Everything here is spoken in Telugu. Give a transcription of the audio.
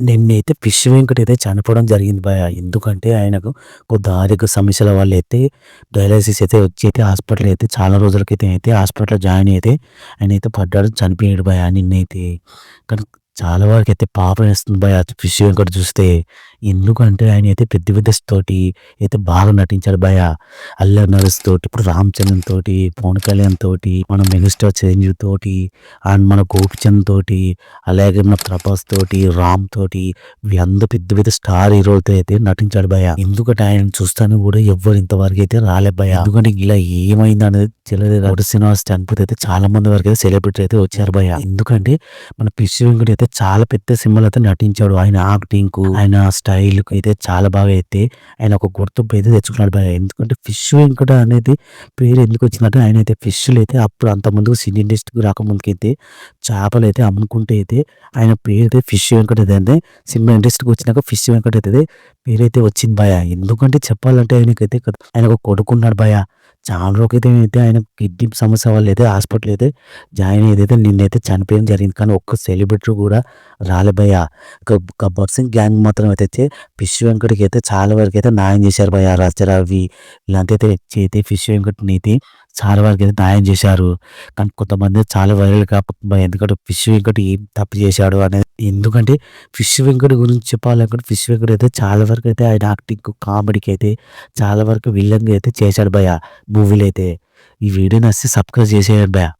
నిన్నైతే ఫిష్ వెంకట్ అయితే చనిపోవడం జరిగింది భయ్యా. ఎందుకంటే ఆయనకు కొద్ది ఆరోగ్య సమస్యల వల్ల అయితే డయాలసిస్ అయితే వచ్చి అయితే హాస్పిటల్ అయితే చాలా రోజుల క్రితం అయితే హాస్పిటల్‌లో జాయిన్ అయితే ఆయనైతే పడ్డాడు. చనిపోయాడు భయ్యా నిన్నైతే. కానీ చాలా వరకైతే పాపం వేస్తుంది భయ పిష్ వెంకట్ చూస్తే. ఎందుకంటే ఆయన అయితే పెద్ద పెద్ద తోటి అయితే బాగా నటించాడు భయ అల్లర్ నరస్ తోటి, ఇప్పుడు రామ్ చరణ్ తోటి, పవన్ కళ్యాణ్ తోటి, మన మెగాస్టార్ చిరంజీవి తోటి, అండ్ మన గోపిచంద్ తోటి, అలాగే మన ప్రభాస్ తోటి, రామ్ తోటి వీళ్ళందరూ పెద్ద పెద్ద స్టార్ హీరోలతో అయితే నటించాడు భయ ఎందుకంటే ఆయన చూస్తాను కూడా ఎవ్వరు ఇంతవరకు అయితే రాలే భయ ఎందుకంటే ఇలా ఏమైందనేది తెలియదు. గౌడ శ్రీనివాస్ చనిపోతే అయితే చాలా మంది వరకు అయితే సెలబ్రిటీ అయితే వచ్చారు భయ ఎందుకంటే మన ఫిష్ వెంకట్ అయితే చాలా పెద్ద సినిమాలు అయితే నటించాడు. ఆయన యాక్టింగ్‌కు, ఆయన స్టైల్‌కి అయితే చాలా బాగా అయితే ఆయన ఒక గుర్తింపు అయితే తెచ్చుకున్నాడు బాగా ఎందుకంటే ఫిష్ వెంకట అనేది పేరు ఎందుకు వచ్చిందంటే ఆయన అయితే ఫిష్‌లు అయితే అప్పుడు అంతకుముందు సినీ ఇండస్ట్రీకి రాకముందుకైతే చేపలు అయితే అమ్ముకుంటే అయితే ఆయన పేరు అయితే ఫిష్ వెంకట అయితే సినిమా ఇండస్ట్రీకి వచ్చినాక ఫిష్ వెంకట అయితే పేరైతే వచ్చింది భయ్యా. ఎందుకంటే చెప్పాలంటే ఆయనకైతే ఆయన ఒక కొడుకున్నాడు భయా చాలా రోజులకైతే అయితే ఆయన కిడ్నీ సమస్య వల్ల అయితే హాస్పిటల్ అయితే జాయిన్ అయ్యేదైతే నిన్నైతే చనిపోయడం జరిగింది. కానీ ఒక్క సెలబ్రిటీ కూడా రాలేబయ్యా గబ్బర్ సింగ్ గ్యాంగ్ మాత్రం అయితే ఫిష్ వెంకట్‌కి అయితే చాలా వరకు అయితే న్యాయం చేశారు భయ్యా. రచ్చ రవి ఇలాంటి అయితే చేతి ఫిష్ వెంకట్ అయితే చాలా వరకు అయితే న్యాయం చేశారు. కానీ కొంతమంది చాలా వైరల్ కాకపోతుంది ఎందుకంటే ఫిష్ వెంకట ఏం తప్పు చేశాడు అనేది. ఎందుకంటే ఫిష్ వెంకట గురించి చెప్పాలనుకుంటే ఫిష్ వెంకట అయితే చాలా వరకు అయితే ఆయన యాక్టింగ్ కామెడీకి అయితే చాలా వరకు విలన్‌గా అయితే చేశాడు భయ్యా మూవీలు అయితే. ఈ వీడియో నచ్చితే సబ్స్క్రైబ్ చేసేయండి భయ్యా.